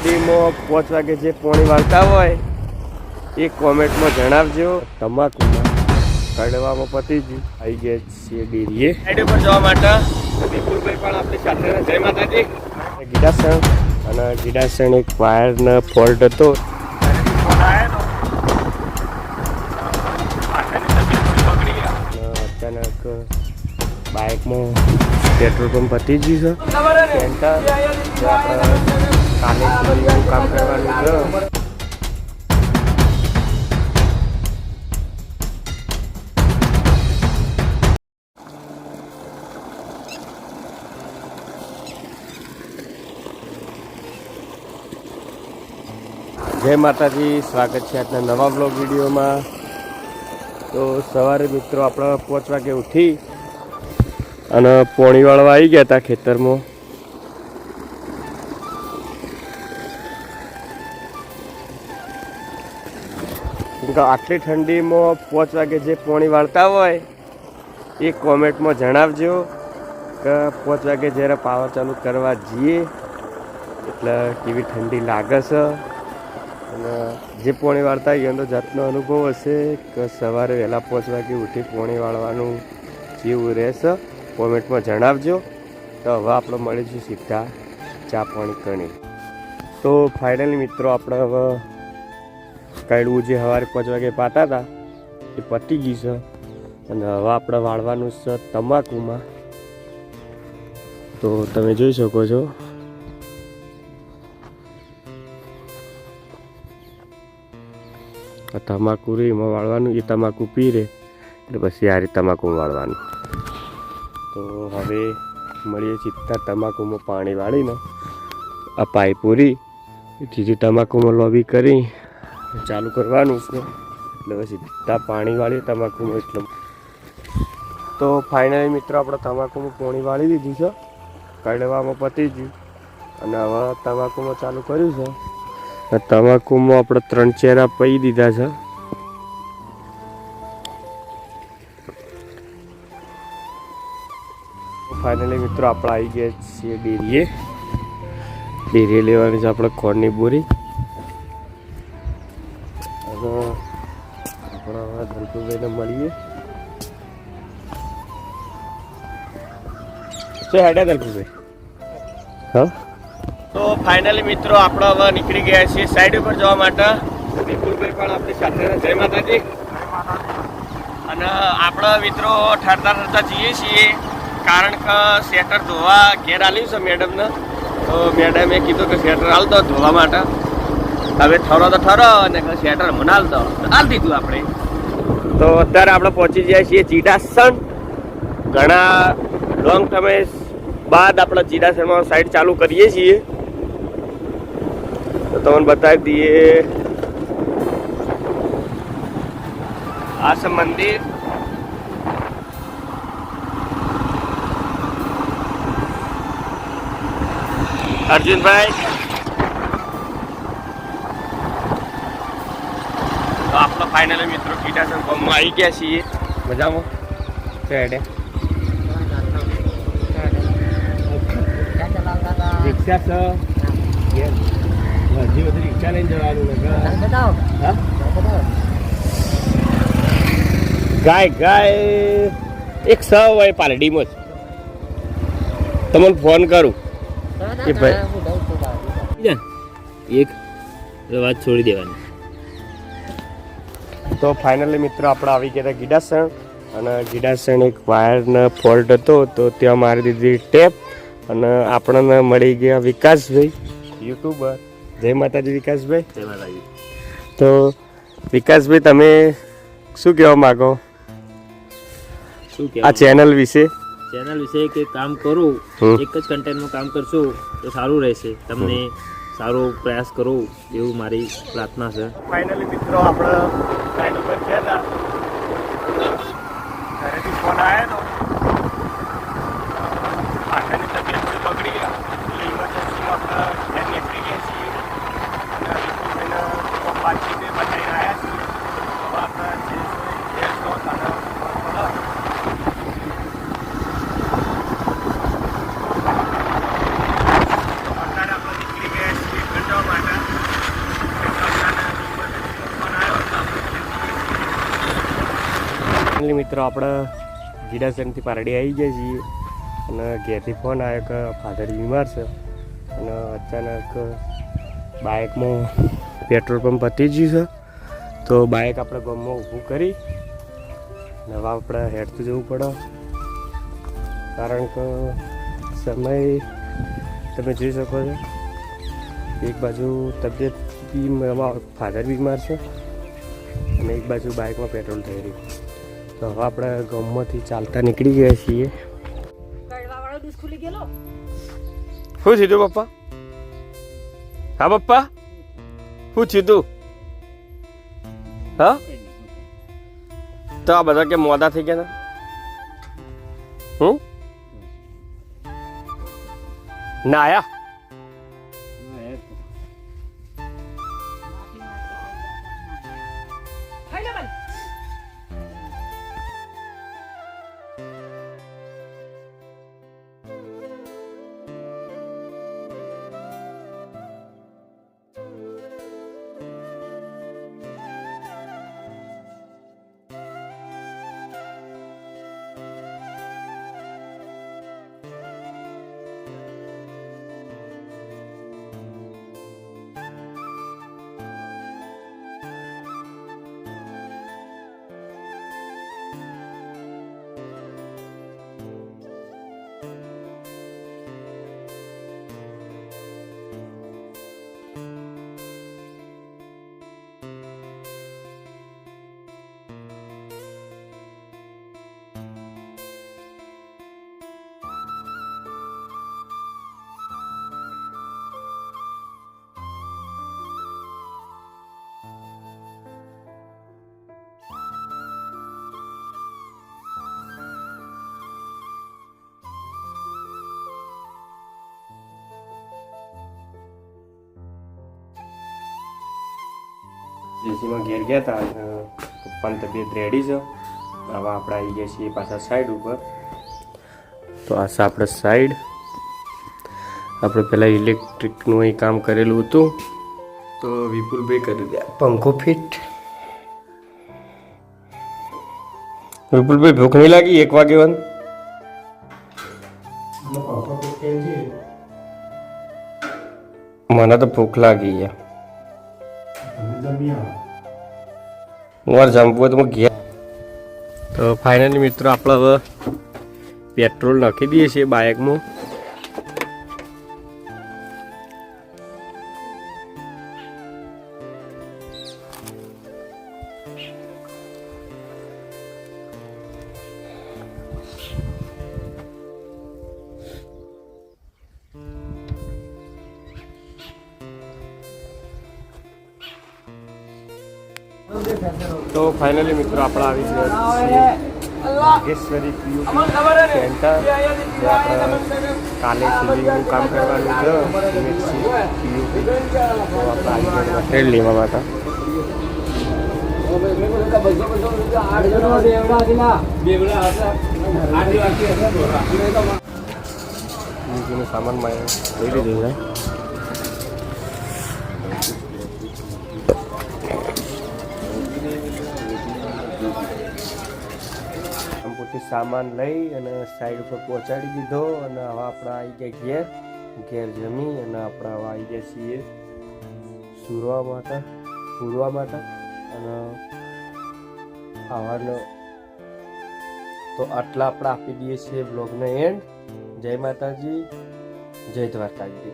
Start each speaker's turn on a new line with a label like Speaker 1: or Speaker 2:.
Speaker 1: ઠંડીમાં પાંચ વાગે જે પોણી વાળતા હોય એ કોમેન્ટમાં જણાવજો. તમાકુમાં કડવામાં પતી ગયું આવી ગયા છીએ ડેરીએ. સાઈડ ઉપર જવા માટે વિપુલભાઈ પણ આપણી સાથે જય માતાજી. ગીડાસણ. અને ગીડાસણ એક વાયરનો ફોલ્ટ હતો. અચાનક બાઇકમાં પેટ્રોલ પંપ પતી ગયું છે કાલે સુધીનું કામ કરવાનું છે જય માતાજી, સ્વાગત છે આજના નવા બ્લોગ વિડીયોમાં. તો સવારે મિત્રો આપણે પાંચ વાગે ઉઠી અને પોણી વાળવા આવી ગયા હતા ખેતરમાં. આટલી ઠંડીમાં પાંચ વાગે જે પોણી વાળતા હોય, એ કોમેન્ટમાં જણાવજો કે પાંચ વાગે જ્યારે પાવર ચાલુ કરવા જઈએ, એટલે કેવી ઠંડી લાગે છે. અને જે પોણી વાળતા હોય, એનો જાતનો અનુભવ હશે કે સવારે વહેલા પાંચ વાગે ઉઠી પોણી વાળવાનું જેવું રહેશે. કોમેન્ટમાં જણાવજો. તો હવે આપણે મળીશું સીધા ચા પાણી કણી તો ફાઇનલી મિત્રો, આપણે હવે કાઢવું જે સવારે પાંચ વાગે પાતા હતા, એ પતી ગયું છે. અને હવે આપણે વાળવાનું છે તમાકુમાં. તો તમે જોઈ શકો છો. તમાકુ રે, એમાં વાળવાનું, એ તમાકુ પી રે એટલે પછી આ રીતે તમાકુ વાળવાનું. તો હવે મળીએ સીધા તમાકુમાં પાણી વાળીને. આ પાઈ પૂરી જે તમાકુમાં લોબી કરી. ચાલુ કરવાનું છે. એટલે પછી સીધા પાણી વાળી તમાકુમાં એટલે. તો ફાઇનલી મિત્રો, આપણે તમાકુમાં પાણી વાળી દીધું છે. કડવામાં પતી ગયું. અને હવે તમાકુમાં ચાલુ કર્યું છે. તમાકુમાં આપણે ત્રણ ચેરા પી દીધા છે. ફાઇનલી મિત્રો, આપણે આવી ગયા છીએ ડેરીએ. ડેરીએ લેવાની છે આપણે ખોળની બોરી. આપણે હવે ધનપુરભાઈને મળીએ. શું હેડે ધનપુરભાઈ હા? તો ફાઇનલી મિત્રો આપણે હવે નીકળી ગયા છીએ સાઈડ ઉપર જવા માટે. વિપુલભાઈ પણ આપણી સાથે જય માતાજી. અને આપણા મિત્રો ઠરતા ઠરતા જઈએ છીએ. કારણ કે સ્વેટર ધોવા ઘેર આવ્યું છે મેડમને તો મેડમે કીધું કે સ્વેટર હાલતો ધોવા માટે. હવે ઠરો તો ઠરો અને શેટર મનાલ તો હાલ દીધું આપણે. તો અત્યારે આપણે પહોંચી જઈએ છીએ ચીડાસણ. ઘણા લોંગ સમય બાદ આપણે ચીડાસણમાં સાઈડ ચાલુ કરીએ છીએ. તો તમને બતાવી દઈએ. આ મંદિર. અર્જુનભાઈ તો આપણે ફાઇનલી મિત્રો કીટાસન ગામમાં આવી ગયા છીએ. મજામાં? ચડે રિક્ષા છે. હજી બધી રિક્ષા લઈને જવાનું ગાય ગાય. એક સ હોય પાલડીમાં જ. તમને ફોન કરું. એ ભાઈ.
Speaker 2: એક વાત છોડી દેવાની.
Speaker 1: તો ફાઇનલી મિત્રો આપણે આવી ગયા હતા ગીડાસણ. અને ગીડાસણ એક વાયરનો ફોલ્ટ હતો તો ત્યાં મારી દીધી ટેપ. અને આપણને મળી ગયા વિકાસભાઈ યુટ્યુબર. જય માતાજી વિકાસભાઈ.
Speaker 2: જય માતાજી.
Speaker 1: તો વિકાસભાઈ તમે શું કહેવા માગો?
Speaker 2: શું
Speaker 1: આ ચેનલ વિશે?
Speaker 2: ચેનલ વિશે કે કામ કરું. એક જ કન્ટેન્ટનું કામ કરશું તો સારું રહેશે. તમને સારો પ્રયાસ કરો એવું મારી પ્રાર્થના છે.
Speaker 1: ફાઇનલી મિત્રો આપણે સાઈડ ઉપર ગયા હતા ઘરેથી ફોન આવ્યો હતો આખાની તબિયત બી બગડી ગયા એટલે ઇમરજન્સીમાં આપણે ઘેર નીકળી ગયા છીએ અને વિપુલભાઈને પપ્પાજી બે બતાવીને આવ્યા છીએ હવે આપણે જે ઘેર છો તારે બોલો. અત્યારે આપણે નીકળી ગયા છીએ ગંજામાં મિત્રો આપણે ગીડાસનથી પારડી આવી ગયા છીએ અને ઘેરથી ફોન આવ્યો કે ફાધર બીમાર છે અને અચાનક બાઇકમાં પેટ્રોલ પંપ પતી ગયું છે. તો બાઇક આપણે ગમમાં ઊભું કરી નવા આપણે હેડતું જવું પડે. કારણ કે સમય તમે જોઈ શકો છો, એક બાજુ તબિયત ફાધર બીમાર છે અને એક બાજુ બાઇકમાં પેટ્રોલ થઈ રહ્યું તો હવે આપણે ગામમાંથી ચાલતા નીકળી ગયા છીએ. શું થયું પપ્પા? હા પપ્પા? શું થયું? તું હા? તો આ બધા કે મોડા થઈ ગયા ને હું ના આયા? જેસીમાં ઘેર ગયા હતા અને પપ્પાની તબિયત રેડી છે. હવે આપણે આવી ગયા છીએ પાછા સાઈડ ઉપર. તો આ છે આપણે સાઈડ આપણે પહેલાં ઇલેક્ટ્રિકનું અહીં કામ કરેલું હતું. તો વિપુલભાઈ કરી દે. પંખો ફિટ. વિપુલભાઈ ભૂખ નહીં લાગી? એક વાગે વન. મને તો ભૂખ લાગી યાર મારે જમવું હોય તો ઘેર તો ફાઇનલી મિત્રો, આપણે હવે પેટ્રોલ નાખી દઈએ છીએ બાઇકમાં તો ફાઇનલી મિત્રો આપણે આવી ગયા છીએ નાગેશ્વરી પીયુ સેન્ટર જે આપણે કાલે સિલિંગનું કામ કરવાનું છે પીયુપી તો આપણે આવી ગયા મટીરિયલ લેવા માટે. બીજું સામાનમાં લઈ લીધું છે. આમ સામાન લઈ અને સાઈડ ઉપર પહોંચાડી દીધો અને હવે આપણે આવી ગયા ઘેર. ઘેર જમી અને આપણે હવે આવી ગયા છીએ સુરવા માટે પૂરવા માટે અને આવવાનો તો આટલા આપણે આપી દઈએ છીએ બ્લોગને એન્ડ જય માતાજી, જય દ્વારકાજી